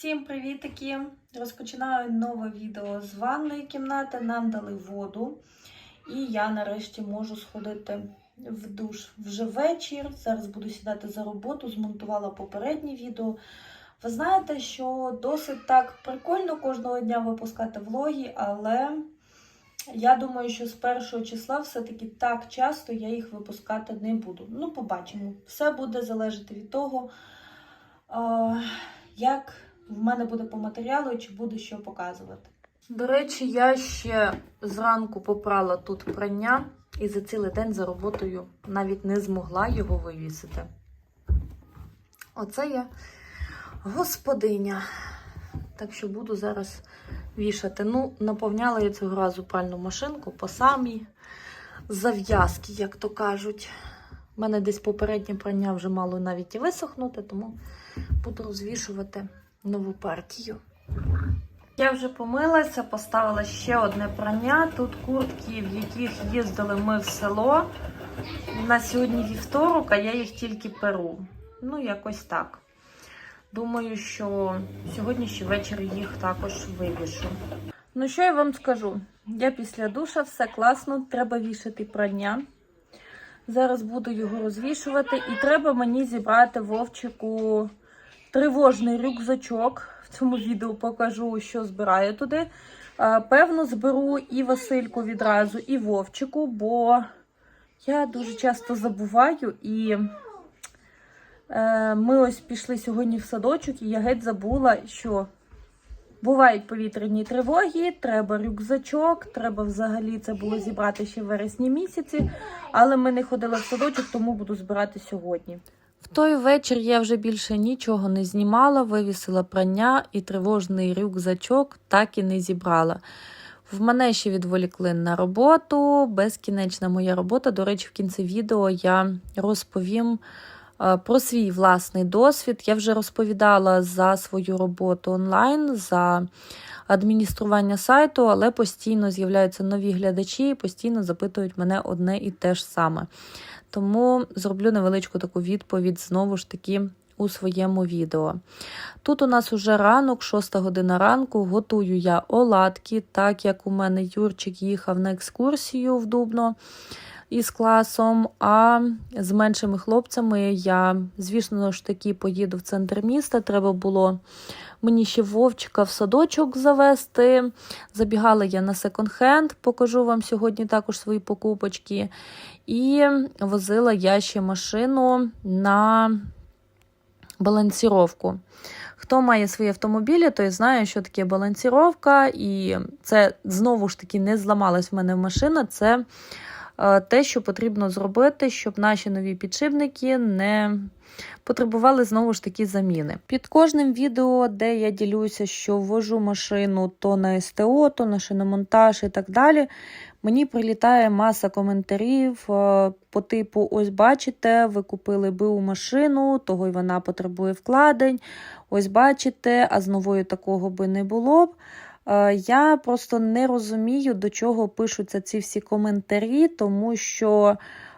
Всім привітики! Розпочинаю нове відео з ванної кімнати. Нам дали воду, і я нарешті можу сходити в душ вже вечір. Зараз буду сідати за роботу, змонтувала попереднє відео. Ви знаєте, що досить так прикольно кожного дня випускати влоги, але я думаю, що з першого числа все-таки так часто я їх випускати не буду. Ну, побачимо. Все буде залежати від того, як в мене буде по матеріалу чи буде що показувати. До речі, я ще зранку попрала тут прання і за цілий день за роботою навіть не змогла його вивісити. Оце я господиня. Так що буду зараз вішати. Ну, наповняла я цього разу пральну машинку по самій зав'язки, як то кажуть. У мене десь попереднє прання вже мало навіть і висохнути, тому буду розвішувати нову партію. Я вже помилася, поставила ще одне прання. Тут куртки, в яких їздили ми в село. На сьогодні вівторок, а я їх тільки перу. Ну, якось так. Думаю, що сьогодні ще ввечері їх також вивішу. Ну, що я вам скажу? Я після душа все класно, треба вішати прання. Зараз буду його розвішувати, і треба мені зібрати вовчику тривожний рюкзачок. В цьому відео покажу, що збираю туди. Е, Певно, зберу і Васильку відразу, і Вовчику, бо я дуже часто забуваю. І е, ми ось пішли сьогодні в садочок, і я геть забула, що бувають повітряні тривоги, треба рюкзачок, треба взагалі це було зібрати ще в вересні місяці. Але ми не ходили в садочок, тому буду збирати сьогодні. В той вечір я вже більше нічого не знімала, вивісила прання і тривожний рюкзачок так і не зібрала. В мене ще відволікли на роботу, безкінечна моя робота. До речі, в кінці відео я розповім е, про свій власний досвід. Я вже розповідала за свою роботу онлайн, за адміністрування сайту, але постійно з'являються нові глядачі і постійно запитують мене одне і те ж саме. Тому зроблю невеличку таку відповідь знову ж таки у своєму відео. Тут у нас уже ранок, 6 година ранку, готую я оладки, так як у мене Юрчик їхав на екскурсію в Дубно із класом, а з меншими хлопцями я, звісно ж таки, поїду в центр міста. Треба було мені ще Вовчика в садочок завести. Забігала я на секонд-хенд, покажу вам сьогодні також свої покупочки. І возила я ще машину на балансіровку. Хто має свої автомобілі, той знає, що таке балансіровка, і це знову ж таки не зламалась в мене машина. Це те, що потрібно зробити, щоб наші нові підшипники не потребували знову ж таки заміни. Під кожним відео, де я ділюся, що ввожу машину то на СТО, то на шиномонтаж і так далі. Мені прилітає маса коментарів е, по типу: ось бачите, ви купили БУ машину, того й вона потребує вкладень. Ось бачите, а з новою такого би не було б. Е, Я просто не розумію, до чого пишуться ці всі коментарі, тому що.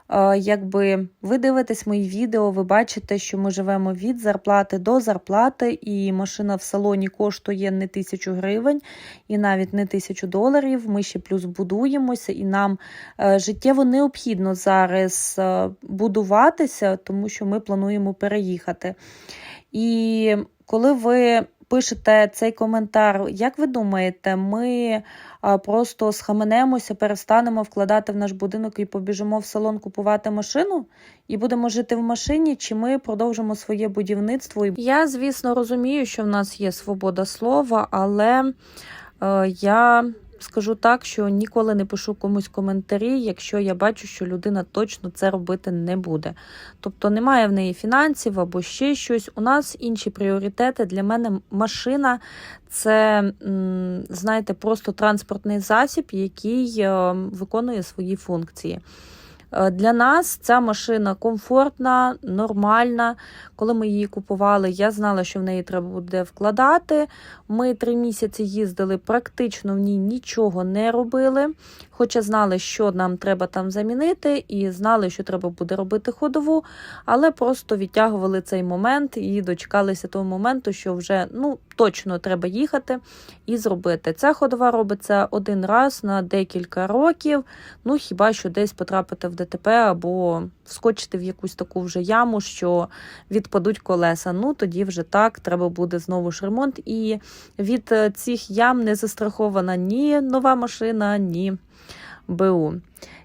Е, Якби ви дивитесь мої відео, ви бачите, що ми живемо від зарплати до зарплати, і машина в салоні коштує не тисячу гривень і навіть не тисячу доларів. Ми ще плюс будуємося, і нам е, життєво необхідно зараз будуватися, тому що ми плануємо переїхати. І коли ви пишете цей коментар, як ви думаєте, ми просто схаменемося, перестанемо вкладати в наш будинок і побіжимо в салон купувати машину і будемо жити в машині, чи ми продовжимо своє будівництво? Я, звісно, розумію, що в нас є свобода слова, але е, я скажу так, що ніколи не пишу комусь коментарі, якщо я бачу, що людина точно це робити не буде. Тобто немає в неї фінансів або ще щось. У нас інші пріоритети. Для мене машина це, знаєте, просто транспортний засіб, який е, виконує свої функції. Е, Для нас ця машина комфортна, нормальна. Коли ми її купували, я знала, що в неї треба буде вкладати. Ми три місяці їздили, практично в ній нічого не робили. Хоча знали, що нам треба там замінити, і знали, що треба буде робити ходову, але просто відтягували цей момент і дочекалися того моменту, що вже ну точно треба їхати і зробити. Ця ходова робиться один раз на декілька років. Ну хіба що десь потрапити в ДТП або вскочити в якусь таку вже яму, що відпадуть колеса. Ну тоді вже так, треба буде знову ж ремонт. І від е, цих ям не застрахована ні нова машина, ні БУ.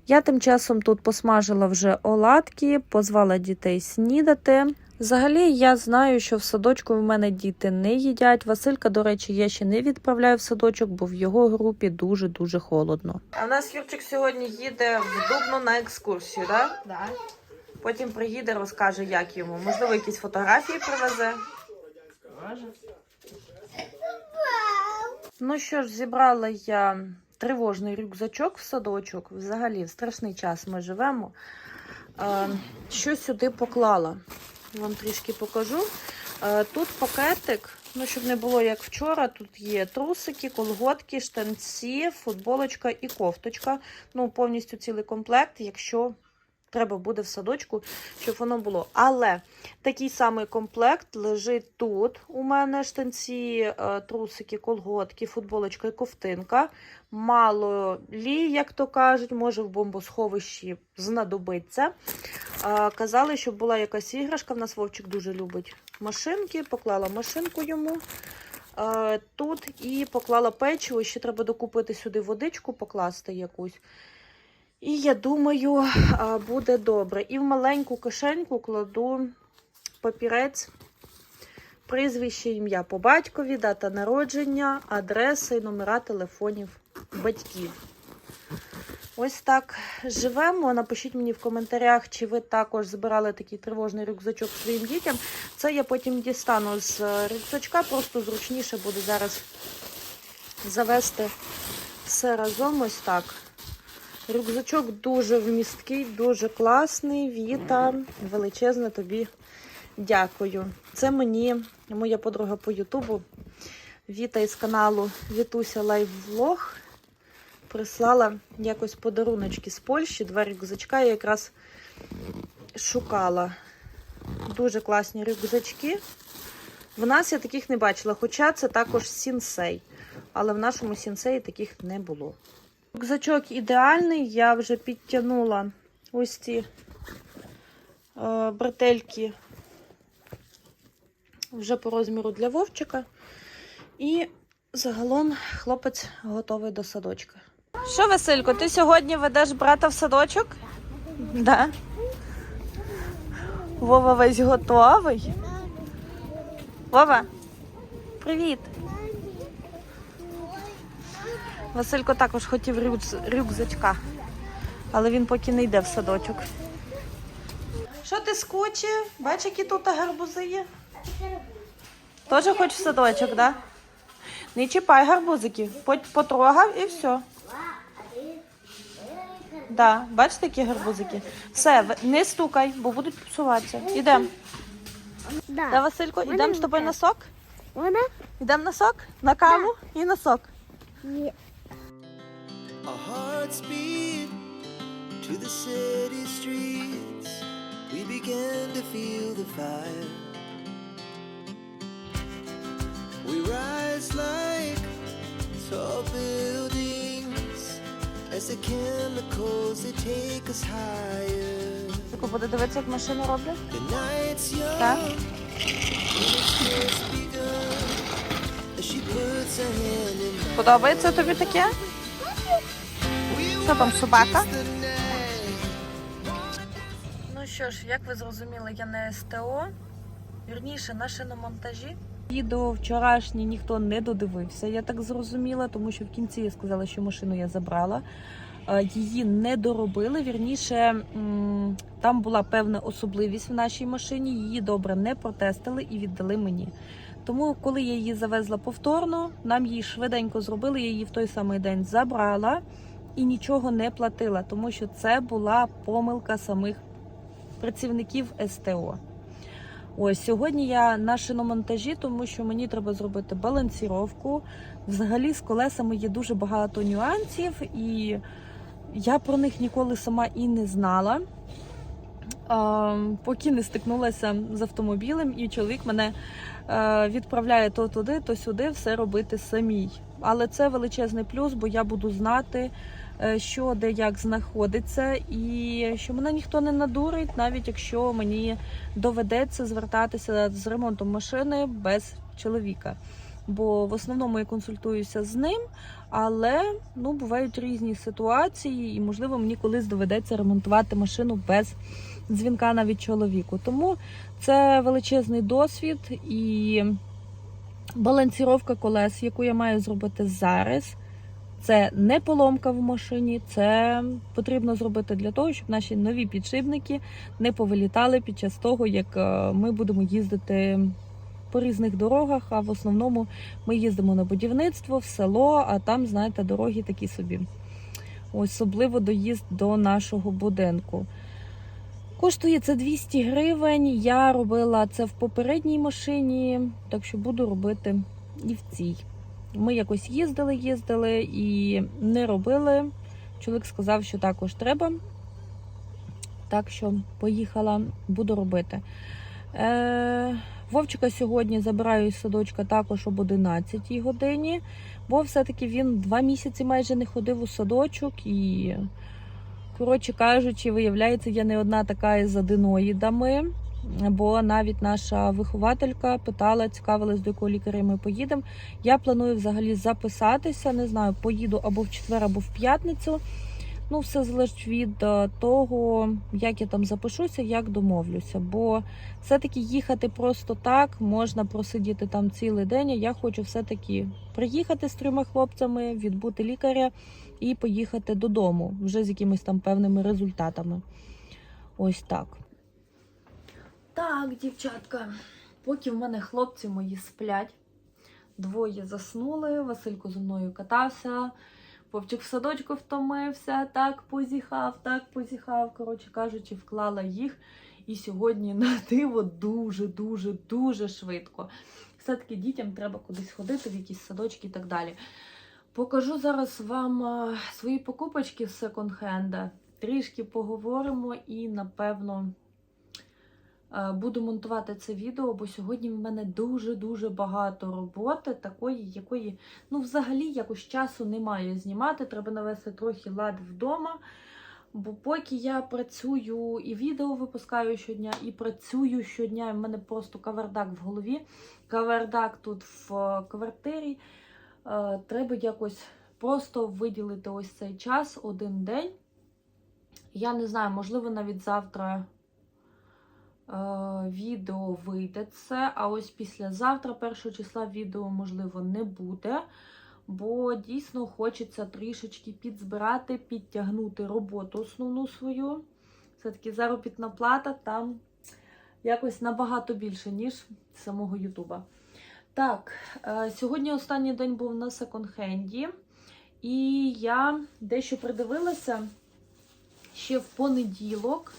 Я тим часом тут посмажила вже оладки, позвала дітей снідати. Взагалі, я знаю, що в садочку в мене діти не їдять. Василька, до речі, я ще не відправляю в садочок, бо в його групі дуже-дуже холодно. А в нас Юрчик сьогодні їде в Дубну на екскурсію, так? Да. Потім приїде, розкаже, як йому. Можливо, якісь фотографії привезе. Може. Ну що ж, зібрала я тривожний рюкзачок в садочок. Взагалі, в страшний час ми живемо. Що сюди поклала? Вам трішки покажу. Е, Тут пакетик, ну щоб не було як вчора. Тут є трусики, колготки, штанці, футболочка і кофточка. Ну, повністю цілий комплект, якщо треба буде в садочку, щоб воно було. Але такий самий комплект лежить тут. У мене штанці, е, трусики, колготки, футболочка і ковтинка. Мало лі, як то кажуть, може в бомбосховищі знадобиться. Е, Казали, що була якась іграшка. В нас Вовчик дуже любить машинки. Поклала машинку йому. е, Тут і поклала печиво. Ще треба докупити сюди водичку, покласти якусь. І я думаю, буде добре. І в маленьку кишеньку кладу папірець, прізвище, ім'я по батькові, дата народження, адреса і номера телефонів батьків. Ось так живемо. Напишіть мені в коментарях, чи ви також збирали такий тривожний рюкзачок своїм дітям. Це я потім дістану з е, рюкзачка, просто зручніше буде зараз завести все разом ось так. Рюкзачок дуже вмісткий, дуже класний. Віта, величезне тобі дякую. Це мені моя подруга по Ютубу. Віта із каналу Вітуся Лайв Влог прислала якось подаруночки з Польщі. Два рюкзачка я якраз шукала. Дуже класні рюкзачки. В нас я таких не бачила, хоча це також сінсей. Але в нашому сінсеї таких не було. Рюкзачок ідеальний, я вже підтягнула ось ці е, бретельки вже по розміру для вовчика. І загалом хлопець готовий до садочка. Що, Василько, ти сьогодні ведеш брата в садочок? Да. Вова весь готовий. Вова, привіт. Василько також хотів рюкз- рюкзачка, але він поки не йде в садочок. Що ти скучив? Бач, які тут гарбузи є? Теж хочеш в садочок, так? Да? Не чіпай гарбузиків, потрогав і все. Да, бачите, які гарбузики? Все, не стукай, бо будуть псуватися. Ідемо. Да, Да. Василько, йдемо з тобою на сок? Йдемо на сок, на каву і на сок. Ні. Our hearts beat to the city streets. We began to feel the fire. We rise like tall buildings as the chemicals they take us higher. Василько буде дивитися, як машину роблять? The night's young Так. Подобається тобі таке? Що там, собака? Ну що ж, як ви зрозуміли, я не СТО. Вірніше, на шиномонтажі. Відео вчорашнє ніхто не додивився, я так зрозуміла, тому що в кінці я сказала, що машину я забрала. Е, Її не доробили. Вірніше, там була певна особливість в нашій машині. Її добре не протестили і віддали мені. Тому, коли я її завезла повторно, нам її швиденько зробили. Я її в той самий день забрала і нічого не платила, тому що це була помилка самих працівників СТО. Ось сьогодні я на шиномонтажі, тому що мені треба зробити балансіровку. Взагалі з колесами є дуже багато нюансів, і я про них ніколи сама і не знала. Поки не стикнулася з автомобілем, і чоловік мене е, відправляє то туди, то сюди, все робити самій. Але це величезний плюс, бо я буду знати, що де як знаходиться, і що мене ніхто не надурить, навіть якщо мені доведеться звертатися з ремонтом машини без чоловіка. Бо в основному я консультуюся з ним, але ну бувають різні ситуації, і можливо мені колись доведеться ремонтувати машину без дзвінка навіть чоловіку. Тому це величезний досвід і балансіровка колес, яку я маю зробити зараз. Це не поломка в машині, це потрібно зробити для того, щоб наші нові підшипники не повилітали під час того, як е, ми будемо їздити по різних дорогах. А в основному ми їздимо на будівництво, в село, а там, знаєте, дороги такі собі. Особливо доїзд до нашого будинку. Коштує це 200 гривень. Я робила це в попередній машині, так що буду робити і в цій. Ми якось їздили, їздили і не робили. Чоловік сказав, що також треба. Так що поїхала, буду робити. Е, Вовчика сьогодні забираю із садочка також об 11 годині, бо все-таки він два місяці майже не ходив у садочок і, коротше кажучи, виявляється, я не одна така із аденоїдами. Бо навіть наша вихователька питала, цікавилась, до якого лікаря ми поїдемо. Я планую взагалі записатися. Не знаю, поїду або в четвер, або в п'ятницю. Ну, все залежить від е, того, як я там запишуся, як домовлюся. Бо все-таки їхати просто так, можна просидіти там цілий день. Я хочу все-таки приїхати з трьома хлопцями, відбути лікаря і поїхати додому вже з якимись там певними результатами. Ось так. Так, дівчатка, поки в мене хлопці мої сплять, двоє заснули, Василько зі мною катався. Вовчик в садочку втомився, так позіхав, так позіхав. Коротше кажучи, вклала їх. І сьогодні на диво дуже, дуже, швидко. Все-таки дітям треба кудись ходити, в якісь садочки і так далі. Покажу зараз вам свої покупочки з секонд-хенда. Трішки поговоримо і, напевно, буду монтувати це відео, бо сьогодні в мене дуже-дуже багато роботи, такої, якої, ну, взагалі, якось часу немає знімати. Треба навести трохи лад вдома. Бо поки я працюю і відео випускаю щодня, і працюю щодня, і в мене просто кавардак в голові, кавардак тут в е, квартирі. Е, Треба якось просто виділити ось цей час, один день. Я не знаю, можливо, навіть завтра е, відео вийде це, а ось післязавтра, 1 числа, відео, можливо, не буде. Бо дійсно хочеться трішечки підзбирати, підтягнути роботу основну свою. Все-таки заробітна плата там якось набагато більше, ніж самого Ютуба. Так, е, сьогодні останній день був на секонд-хенді, і я дещо придивилася ще в понеділок,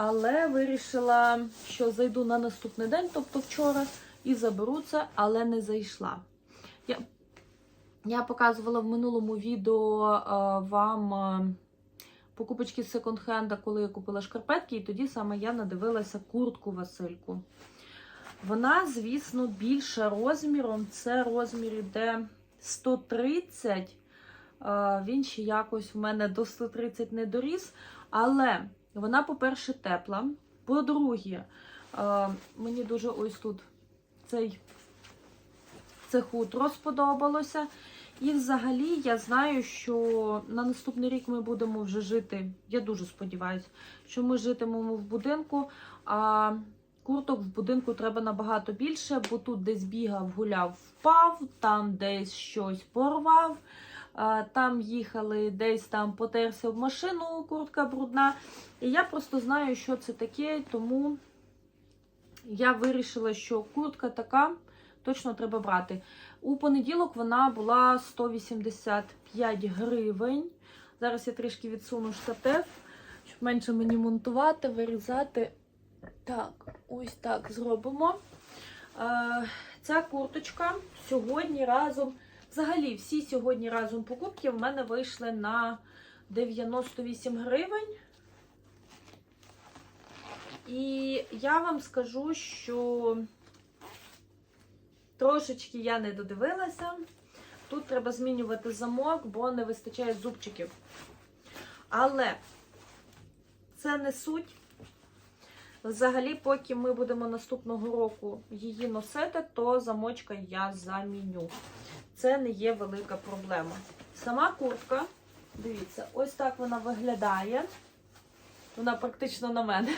але вирішила, що зайду на наступний день, тобто вчора, і заберу це, але не зайшла. Я я показувала в минулому відео е, вам е, покупочки з секонд-хенда, коли я купила шкарпетки, і тоді саме я надивилася куртку Васильку. Вона, звісно, більша розміром. Це розмір іде 130. Е, Він ще якось в мене до 130 не доріс. Але вона, по-перше, тепла. По-друге, е, мені дуже ось тут цей це хутро сподобалося. І взагалі я знаю, що на наступний рік ми будемо вже жити. Я дуже сподіваюся, що ми житимемо в будинку. А курток в будинку треба набагато більше, бо тут десь бігав, гуляв, впав, там десь щось порвав. Там їхали, десь там потерся в машину, куртка брудна. І я просто знаю, що це таке, тому я вирішила, що куртка така точно треба брати. У понеділок вона була 185 гривень. Зараз я трішки відсуну штатив, щоб менше мені монтувати, вирізати. Так, ось так зробимо. Е, Ця курточка сьогодні разом. Взагалі, всі сьогодні разом покупки в мене вийшли на 98 гривень. І я вам скажу, що трошечки я не додивилася. Тут треба змінювати замок, бо не вистачає зубчиків. Але це не суть. Взагалі, поки ми будемо наступного року її носити, то замочка я заміню. Це не є велика проблема. Сама куртка, дивіться, ось так вона виглядає. Вона практично на мене.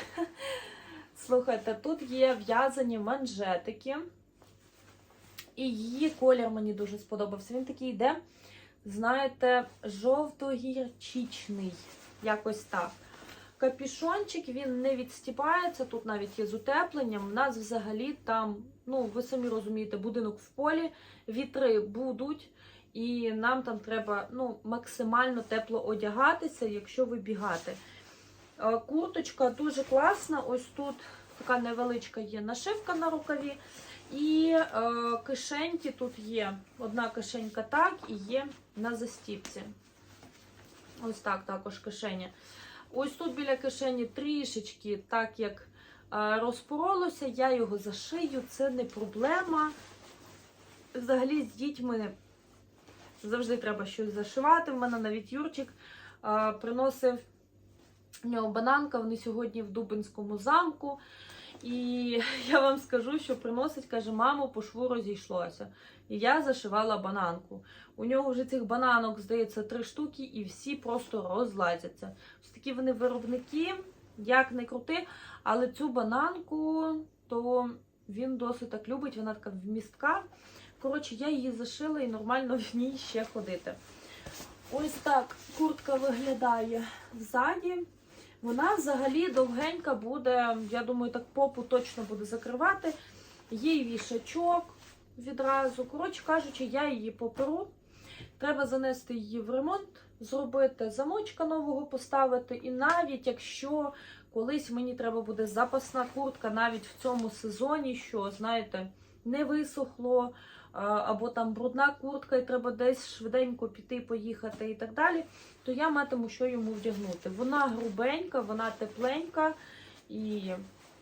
Слухайте, тут є в'язані манжетики. І її колір мені дуже сподобався. Він такий йде, знаєте, жовто-гірчичний. Якось так. Капішончик він не відстіпається, тут навіть є з утепленням. У нас взагалі там, ну ви самі розумієте, будинок в полі, вітри будуть, і нам там треба ну, максимально тепло одягатися, якщо вибігати. Е, Курточка дуже класна. Ось тут така невеличка є нашивка на рукаві. І е, кишеньки тут є. Одна кишенька так і є на застіпці. Ось так також кишеня. Ось тут біля кишені трішечки, так як розпоролося, я його зашию, це не проблема. Взагалі з дітьми завжди треба щось зашивати. В мене навіть Юрчик приносив в нього бананка, вони сьогодні в Дубинському замку. І я вам скажу, що приносить, каже, мамо, по шву розійшлося. І я зашивала бананку. У нього вже цих бананок, здається, три штуки, і всі просто розлазяться. Ось такі вони виробники, як не крути, але цю бананку, то він досить так любить, вона така вмістка. Коротше, я її зашила і нормально в ній ще ходити. Ось так куртка виглядає ззаді. Вона взагалі довгенька буде, я думаю, так попу точно буде закривати. Є й вішачок відразу. Коротше кажучи, я її поперу. Треба занести її в ремонт, зробити замочка нового поставити. І навіть якщо колись мені треба буде запасна куртка, навіть в цьому сезоні, що, знаєте, не висохло, або там брудна куртка, і треба десь швиденько піти, поїхати і так далі, то я матиму що йому вдягнути. Вона грубенька, вона тепленька, і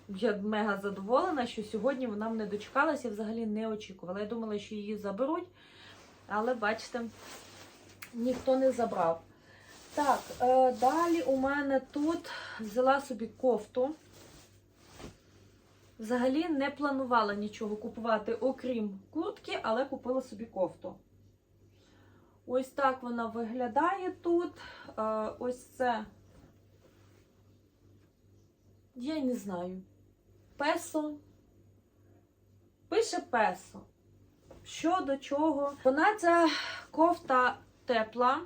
я мега задоволена, що сьогодні вона мене дочекалася, я взагалі не очікувала. Я думала, що її заберуть, але бачите, ніхто не забрав. Так, е, далі у мене тут взяла собі кофту. Взагалі не планувала нічого купувати, окрім куртки, але купила собі кофту. Ось так вона виглядає тут. Е, ось це. Я й не знаю. Песо. Пише песо. Що до чого? Вона ця кофта тепла.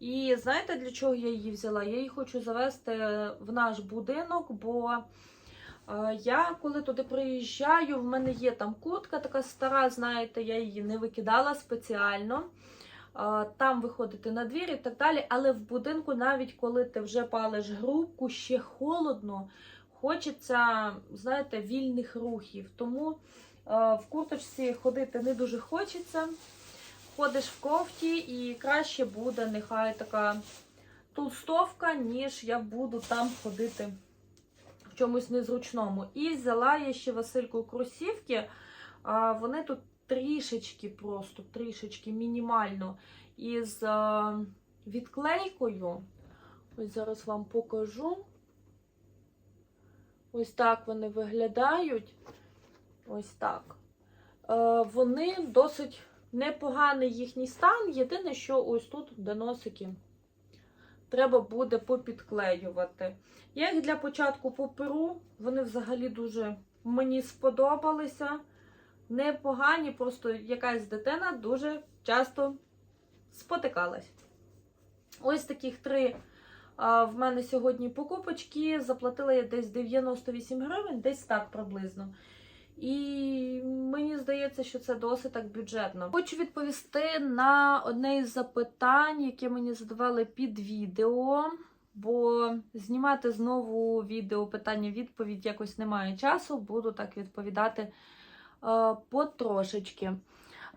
І знаєте, для чого я її взяла? Я її хочу завести в наш будинок, бо е, я коли туди приїжджаю, в мене є там куртка така стара, знаєте, я її не викидала спеціально. Е, Там виходити на двір і так далі. Але в будинку, навіть коли ти вже палиш грубку, ще холодно, хочеться, знаєте, вільних рухів. Тому е, в курточці ходити не дуже хочеться. Ходиш в кофті і краще буде нехай така толстовка, ніж я буду там ходити в чомусь незручному. І взяла я ще Васильку кросівки. Вони тут трішечки просто, трішечки мінімально із відклейкою. Ось зараз вам покажу. Ось так вони виглядають. Ось так. Е, Вони досить непоганий їхній стан. Єдине, що ось тут де носики треба буде попідклеювати. Я їх для початку поперу, вони взагалі дуже мені сподобалися. Непогані, просто якась дитина дуже часто спотикалась. Ось таких три в мене сьогодні покупочки. Заплатила я десь 98 гривень, десь так приблизно. І мені здається, що це досить так бюджетно. Хочу відповісти на одне із запитань, яке мені задавали під відео. Бо знімати знову відео питання-відповідь якось немає часу. Буду так відповідати е, потрошечки.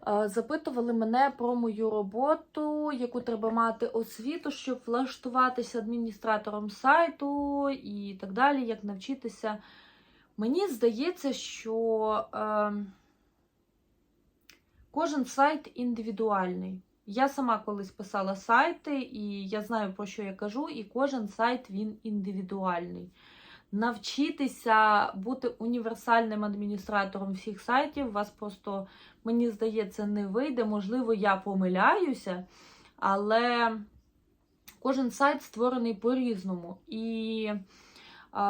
Е, Запитували мене про мою роботу, яку треба мати освіту, щоб влаштуватися адміністратором сайту і так далі, як навчитися. Мені здається, що е, кожен сайт індивідуальний. Я сама колись писала сайти, і я знаю, про що я кажу, і кожен сайт він індивідуальний. Навчитися бути універсальним адміністратором всіх сайтів, вас просто, мені здається, не вийде. Можливо, я помиляюся, але кожен сайт створений по-різному. І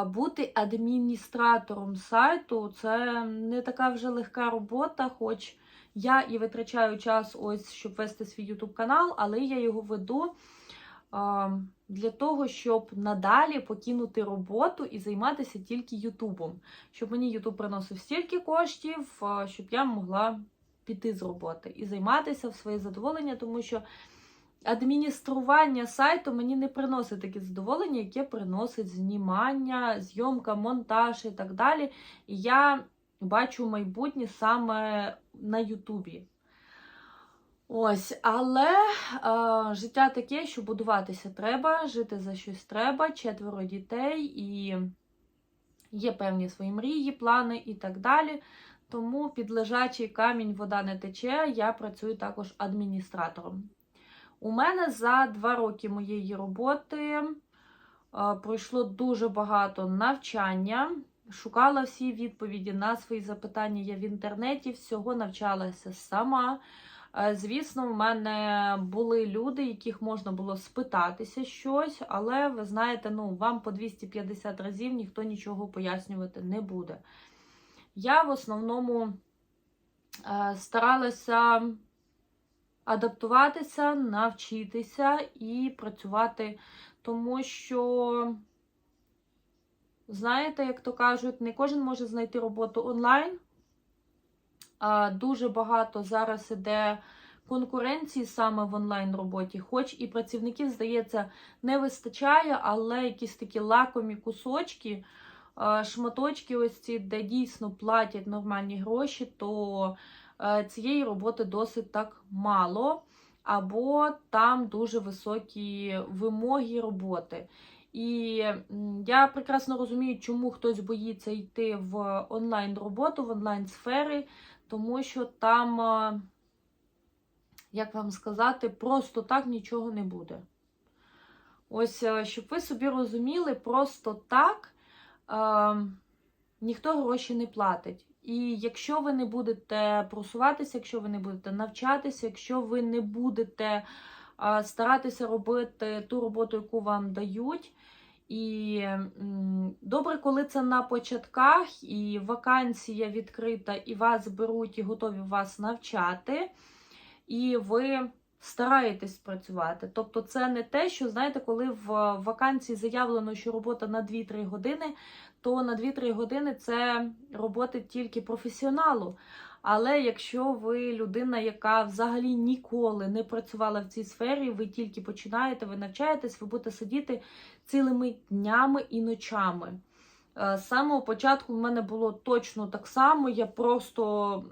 бути адміністратором сайту це не така вже легка робота, хоч я і витрачаю час, ось, щоб вести свій YouTube канал, але я його веду для того, щоб надалі покинути роботу і займатися тільки Ютубом. Щоб мені YouTube приносив стільки коштів, щоб я могла піти з роботи і займатися в своє задоволення, тому що адміністрування сайту мені не приносить таке задоволення, яке приносить знімання, зйомка, монтаж і так далі. І я бачу майбутнє саме на Ютубі. Ось, але е, життя таке, що будуватися треба, жити за щось треба, четверо дітей, і є певні свої мрії, плани і так далі. Тому під лежачий камінь вода не тече, я працюю також адміністратором. У мене за два роки моєї роботи е, пройшло дуже багато навчання. Шукала всі відповіді на свої запитання я в інтернеті, всього навчалася сама. Е, Звісно, в мене були люди, яких можна було спитатися щось, але ви знаєте, ну, вам по 250 разів ніхто нічого пояснювати не буде. Я в основному е, старалася адаптуватися, навчитися і працювати, тому що, знаєте, як то кажуть, не кожен може знайти роботу онлайн. А Дуже багато зараз іде конкуренції саме в онлайн роботі, хоч і працівників, здається, не вистачає, але якісь такі лакомі кусочки, шматочки, ось ці, де дійсно платять нормальні гроші, то цієї роботи досить так мало, або там дуже високі вимоги роботи. І я прекрасно розумію, чому хтось боїться йти в онлайн роботу, в онлайн сфери, тому що там, е, як вам сказати, просто так нічого не буде. Ось, е, щоб ви собі розуміли, просто так е, ніхто гроші не платить. І якщо ви не будете просуватися, якщо ви не будете навчатися, якщо ви не будете старатися робити ту роботу, яку вам дають. І добре, коли це на початках, і вакансія відкрита, і вас беруть і готові вас навчати, і ви стараєтесь працювати. Тобто, це не те, що, знаєте, коли в вакансії заявлено, що робота на 2-3 години, то на 2-3 години це робота тільки професіоналу. Але якщо ви людина, яка взагалі ніколи не працювала в цій сфері, ви тільки починаєте, ви навчаєтесь, ви будете сидіти цілими днями і ночами. Е, З самого початку в мене було точно так само. Я просто.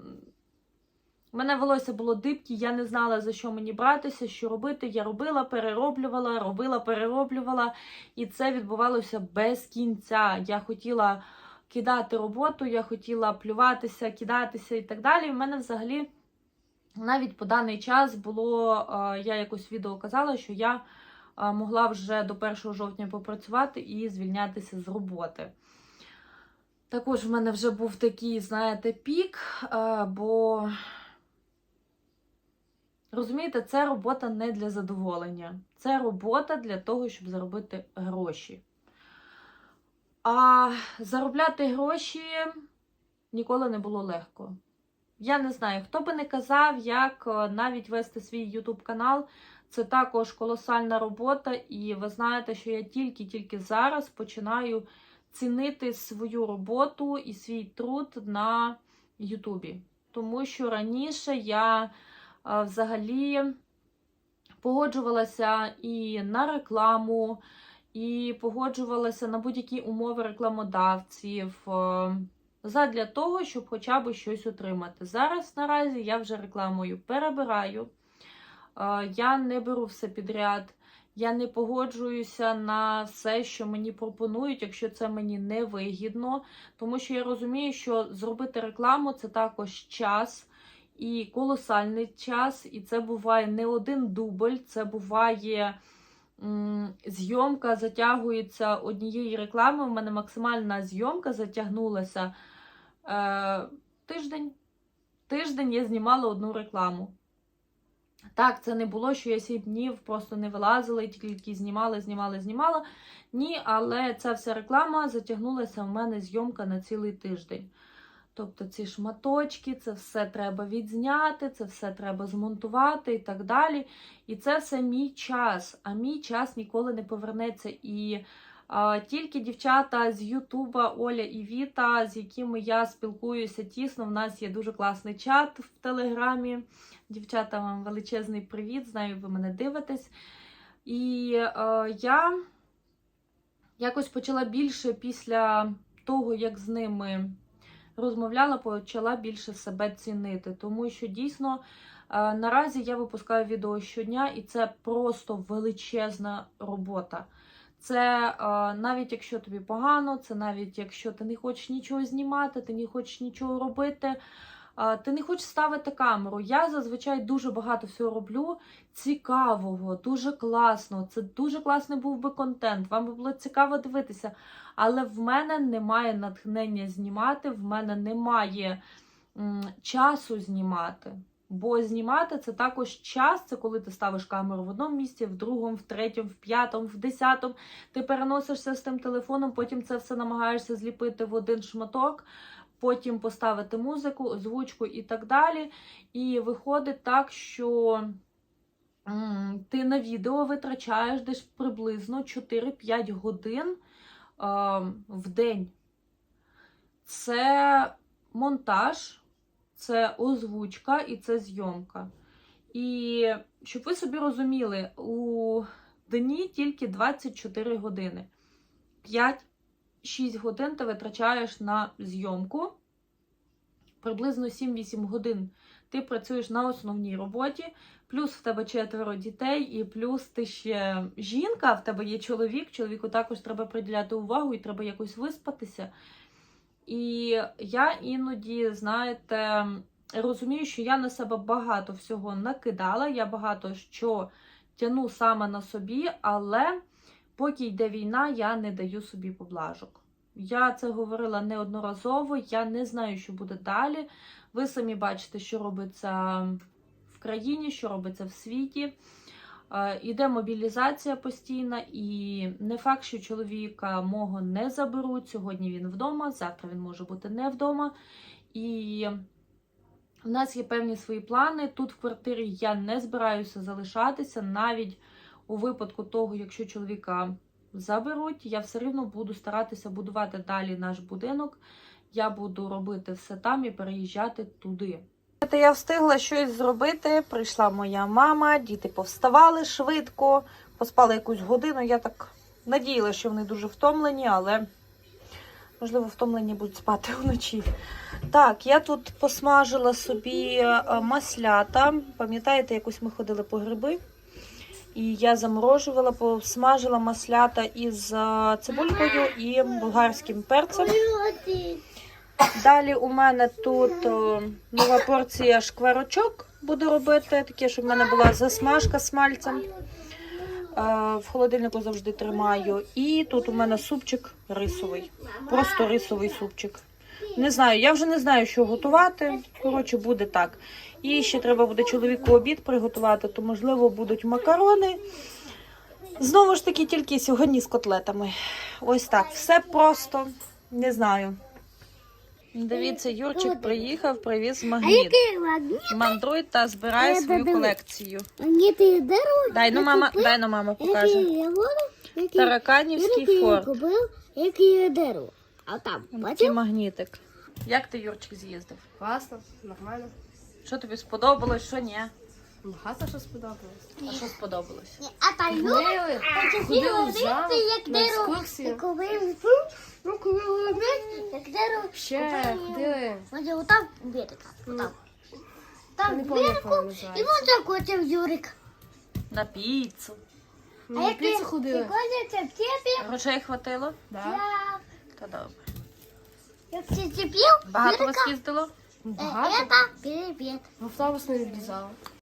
У мене волосся було дибкі, я не знала, за що мені братися, що робити. Я робила, перероблювала, робила, перероблювала. І це відбувалося без кінця. Я хотіла кидати роботу, я хотіла плюватися, кидатися і так далі. В мене взагалі навіть по даний час було, е, я якось відео казала, що я е, могла вже до 1 жовтня попрацювати і звільнятися з роботи. Також в мене вже був такий, знаєте, пік, е, бо, розумієте, це робота не для задоволення. Це робота для того, щоб заробити гроші. А заробляти гроші ніколи не було легко. Я не знаю, хто би не казав, як е, навіть вести свій YouTube канал. Це також колосальна робота, і ви знаєте, що я тільки-тільки зараз починаю цінити свою роботу і свій труд на Ютубі. Тому що раніше я взагалі погоджувалася і на рекламу, і погоджувалася на будь-які умови рекламодавців. е, Задля того, щоб хоча б щось отримати. Зараз наразі я вже рекламою перебираю. Е, Я не беру все підряд. Я не погоджуюся на все, що мені пропонують, якщо це мені не вигідно. Тому що я розумію, що зробити рекламу це також час і колосальний час. І це буває не один дубль, це буває зйомка затягується однієї реклами. У мене максимальна зйомка затягнулася е, тиждень. Тиждень я знімала одну рекламу. Так, це не було, що я сім днів просто не вилазила і тільки знімала, знімала, знімала. Ні, але ця вся реклама затягнулася в мене зйомка на цілий тиждень. Тобто ці шматочки, це все треба відзняти, це все треба змонтувати і так далі. І це все мій час, а мій час ніколи не повернеться. І а, тільки дівчата з Ютуба, Оля і Віта, з якими я спілкуюся тісно. В нас є дуже класний чат в Телеграмі. Дівчата, вам величезний привіт. Знаю, ви мене дивитесь. І е, я якось почала більше після того, як з ними розмовляла, почала більше себе цінити. Тому що дійсно е, наразі я випускаю відео щодня, і це просто величезна робота. Це е, навіть якщо тобі погано, це навіть якщо ти не хочеш нічого знімати, ти не хочеш нічого робити. Ти не хочеш ставити камеру. Я зазвичай дуже багато всього роблю цікавого, дуже класно. Це дуже класний був би контент. Вам би було цікаво дивитися. Але в мене немає натхнення знімати, в мене немає м, часу знімати. Бо знімати це також час, це коли ти ставиш камеру в одному місці, в другому, в третьому, в п'ятому, в десятому. Ти переносишся з тим телефоном, потім це все намагаєшся зліпити в один шматок потім поставити музику, озвучку і так далі. І виходить так, що ти на відео витрачаєш десь приблизно 4-5 годин в день. Це монтаж, це озвучка і це зйомка. І щоб ви собі розуміли, у дні тільки 24 години. 5 6 годин ти витрачаєш на зйомку. Приблизно 7-8 годин ти працюєш на основній роботі, плюс в тебе четверо дітей, і плюс ти ще жінка, в тебе є чоловік. Чоловіку також треба приділяти увагу і треба якось виспатися. І я іноді, знаєте, розумію, що я на себе багато всього накидала, я багато що тяну саме на собі, але. Поки йде війна, я не даю собі поблажок. Я це говорила неодноразово, я не знаю, що буде далі. Ви самі бачите, що робиться в країні, що робиться в світі. Е, Іде мобілізація постійна, і не факт, що чоловіка мого не заберуть. Сьогодні він вдома, завтра він може бути не вдома. І в нас є певні свої плани. Тут в квартирі я не збираюся залишатися навіть у випадку того, якщо чоловіка заберуть, я все рівно буду старатися будувати далі наш будинок. Я буду робити все там і переїжджати туди. Я встигла щось зробити. Прийшла моя мама, діти повставали швидко, поспали якусь годину. Я так надіялася, що вони дуже втомлені, але можливо втомлені будуть спати вночі. Так, я тут посмажила собі е, маслята. Пам'ятаєте, якось ми ходили по гриби? І я заморожувала, посмажила маслята із е, цибулькою і болгарським перцем. Далі у мене тут нова порція шкварочок буду робити, таке, щоб в мене була засмажка з мальцем. Е, В холодильнику завжди тримаю. І тут у мене супчик рисовий. Просто рисовий супчик. Не знаю, я вже не знаю, що готувати. Коротше, буде так. І ще треба буде чоловіку обід приготувати, то можливо будуть макарони. Знову ж таки, тільки сьогодні з котлетами. Ось так. Все просто не знаю. Дивіться, Юрчик приїхав, привіз А магніт. Мандруй та збирає свою колекцію. Дай ну мама, дай ну мама покаже. Тараканівський форт. який я дерево. А там, бачив? магнітик. Як ти, Юрчик, з'їздив? Класно, нормально. Що тобі сподобалось, що ні? Багато що сподобалось. А що сподобалось? А та Ходили, ходили в зал, як на дерево. екскурсію. Коли ну коли як дерево. Ще ходили. Може, отам берег. Отам. Там не пам'ятаю, як вона І називається. вон так Юрик. На піцу. Ми на піцу ходили. Хочеться в тебе. Грошей хватило? Да. Та добре. Як ти цепив, Багато Юрика, вас їздило? Э, Багато. Привіт. В автобус не влізало.